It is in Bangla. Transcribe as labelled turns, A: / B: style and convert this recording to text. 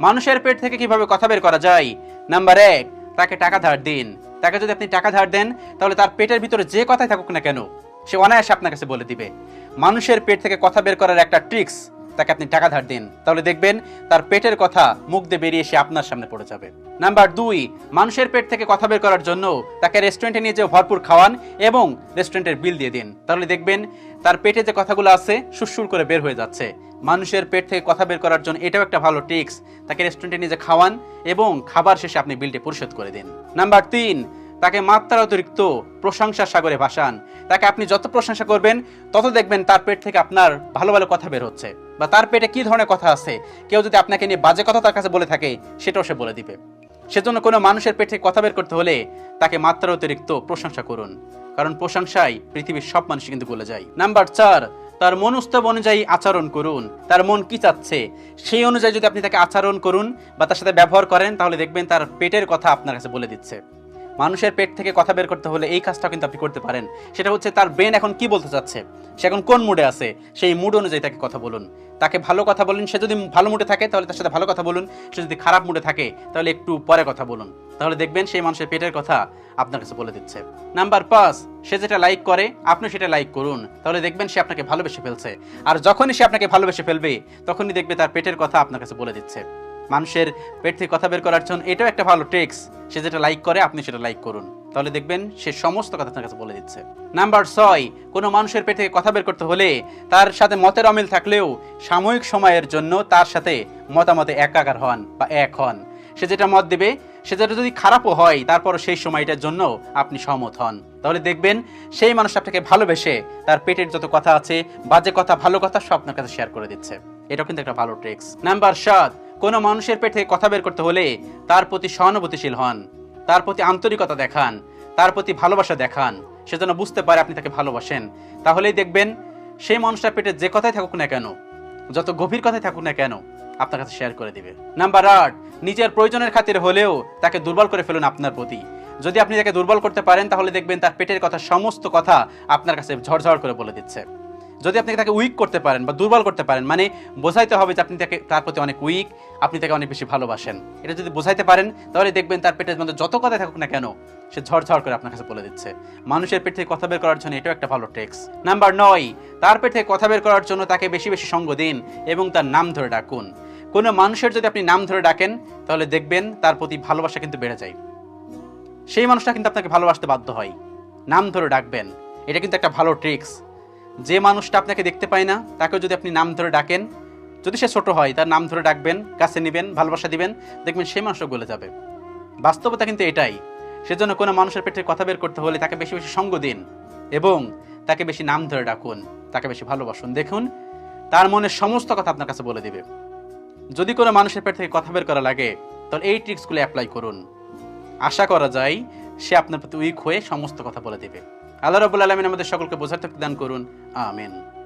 A: মানুষের পেট থেকে কীভাবে কথা বের করা যায়? নাম্বার এক, তাকে টাকা ধার দিন। তাকে যদি আপনি টাকা ধার দেন, তাহলে তার পেটের ভিতরে যে কথাই থাকুক না কেন, সে অনায়াসে আপনার কাছে বলে দিবে। মানুষের পেট থেকে কথা বের করার একটা ট্রিক্স তাকে আপনি টাকা ধার দিন। তাহলে দেখবেন তার পেটের কথা মুখ দিয়ে বেরিয়ে সে আপনার সামনে পড়ে যাবে। নাম্বার দুই, মানুষের পেট থেকে কথা বের করার জন্য তাকে রেস্টুরেন্টে নিয়ে যেয়ে ভরপুর খাওয়ান এবং রেস্টুরেন্টের বিল দিয়ে দিন। তাহলে দেখবেন তার পেটে যে কথাগুলো আছে সুরসুর করে বের হয়ে যাচ্ছে। মানুষের পেট থেকে কথা বের করার জন্য এটাও একটা ভালো টিক্স তাকে রেস্টুরেন্টে নিজে খাওয়ান এবং খাবার শেষে আপনি বিলটি পরিশোধ করে দিন। নাম্বার তিন, তাকে মাত্রা অতিরিক্ত প্রশংসার সাগরে ভাসান। তাকে আপনি যত প্রশংসা করবেন, তত দেখবেন তার পেট থেকে আপনার ভালো ভালো কথা বের হচ্ছে। বা তার পেটে কি ধরনের কথা আছে? কেউ যদি আপনাকে নিয়ে বাজে কথা তার কাছে বলে থাকে, সেটাও সে বলে দিবে। সেজন্য কোনো মানুষের পেট থেকে কথা বের করতে হলে তাকে মাত্রা অতিরিক্ত প্রশংসা করুন। কারণ প্রশংসায় পৃথিবীর সব মানুষ কিন্তু বলে যায়। নাম্বার চার তার মনস্তব অনুযায়ী আচরণ করুন। তার মন কি চাচ্ছে? সেই অনুযায়ী যদি আপনি তাকে আচরণ করুন বা তার সাথে ব্যবহার করেন, তাহলে দেখবেন তার পেটের কথা আপনার কাছে বলে দিচ্ছে। মানুষের পেট থেকে কথা বের করতে হলে এই কাজটা কিন্তু আপনি করতে পারেন। সেটা হচ্ছে তার ব্রেন এখন কি বলতে চাচ্ছে? সে এখন কোন মুডে আছে? সেই মুড অনুযায়ী তাকে কথা বলুন। তাকে ভালো কথা বলুন। সে যদি ভালো মুডে থাকে, তাহলে তার সাথে ভালো কথা বলুন। সে যদি খারাপ মুডে থাকে, তাহলে একটু পরে কথা বলুন। তাহলে দেখবেন সেই মানুষের পেটের কথা আপনার কাছে বলে দিচ্ছে। নাম্বার পাঁচ, সে যেটা লাইক করে, আপনি সেটা লাইক করুন। তাহলে দেখবেন সে আপনাকে ভালোবেসে ফেলছে। আর যখনই সে আপনাকে ভালোবেসে ফেলবে, তখনই দেখবে তার পেটের কথা আপনার কাছে বলে দিচ্ছে। মানুষের পেট থেকে কথা বের করার জন্য এটাও একটা ভালো ট্রিক্স সে যেটা লাইক করে, আপনি সেটা লাইক করুন। তাহলে দেখবেন সে সমস্ত কথা আপনার কাছে বলে দিচ্ছে। নাম্বার ছয়, কোনো মানুষের পেট থেকে কথা বের করতে হলে তার সাথে মতের অমিল থাকলেও সাময়িক সময়ের জন্য তার সাথে মতামতে একাকার হন বা এক হন। সে যেটা মত দেবে সে যেটা যদি খারাপও হয় তারপর সেই সময়টার জন্য আপনি সহমত হন। তাহলে দেখবেন, সেই মানুষ আপনাকে ভালোবেসে তার পেটের যত কথা আছে, বাজে কথা, ভালো কথা, সব আপনার কাছে শেয়ার করে দিচ্ছে। এটাও কিন্তু একটা ভালো ট্রিক্স নাম্বার সাত, কোনো মানুষের পেট কথা বের করতে হলে তার প্রতি সহানুভূতিশীল হন। তার প্রতি আন্তরিকতা দেখান। তার প্রতি ভালোবাসা দেখান। সে যেন বুঝতে পারে আপনি তাকে ভালোবাসেন। তাহলেই দেখবেন, সেই মানুষটার পেটে যে কথাই থাকুক না কেন, যত গভীর কথাই থাকুক না কেন আপনার কাছে শেয়ার করে দিবে। নাম্বার আট, নিজের প্রয়োজনের খাতির হলেও তাকে দুর্বল করে ফেলুন আপনার প্রতি। যদি আপনি তাকে দুর্বল করতে পারেন, তাহলে দেখবেন তার পেটের কথা, সমস্ত কথা আপনার কাছে ঝড়ঝড় করে বলে দিচ্ছে। যদি আপনি তাকে উইক করতে পারেন বা দুর্বল করতে পারেন মানে বোঝাইতে হবে যে আপনি তাকে, তার প্রতি অনেক উইক আপনি তাকে অনেক বেশি ভালোবাসেন। এটা যদি বোঝাইতে পারেন, তাহলে দেখবেন তার পেটের মধ্যে যত কথা থাকুক না কেন, সে ঝড়ঝড় করে আপনার কাছে বলে দিচ্ছে। মানুষের পেট থেকে কথা বের করার জন্য এটাও একটা ভালো টেক্স নাম্বার নয়, তার পেট থেকে কথা বের করার জন্য তাকে বেশি বেশি সঙ্গ দিন এবং তার নাম ধরে ডাকুন। কোনো মানুষের যদি আপনি নাম ধরে ডাকেন, তাহলে দেখবেন তার প্রতি ভালোবাসা কিন্তু বেড়ে যায়। সেই মানুষটা কিন্তু আপনাকে ভালোবাসতে বাধ্য হয়। নাম ধরে ডাকবেন, এটা কিন্তু একটা ভালো ট্রিক্স যে মানুষটা আপনাকে দেখতে পায় না তাকে যদি আপনি নাম ধরে ডাকেন, যদি সে ছোট হয়, তার নাম ধরে ডাকবেন, কাছে নেবেন, ভালোবাসা দিবেন, দেখবেন সেই মানুষটা গলে যাবে। বাস্তবতা কিন্তু এটাই। সেজন্য কোনো মানুষের পেটে কথা বের করতে হলে তাকে বেশি বেশি সঙ্গ দিন এবং তাকে বেশি নাম ধরে ডাকুন, তাকে বেশি ভালোবাসুন। দেখুন, তার মনের সমস্ত কথা আপনার কাছে বলে দিবে। যদি কোনো মানুষের পেট থেকে কথা বের করা লাগে, তাহলে এই ট্রিক্সগুলো অ্যাপ্লাই করুন। আশা করা যায় সে আপনার প্রতি উইক হয়ে সমস্ত কথা বলে দেবে। আল্লাহ রবুল আলমিন আমাদের সকলকে বোঝার থেকে দান করুন। আমেন।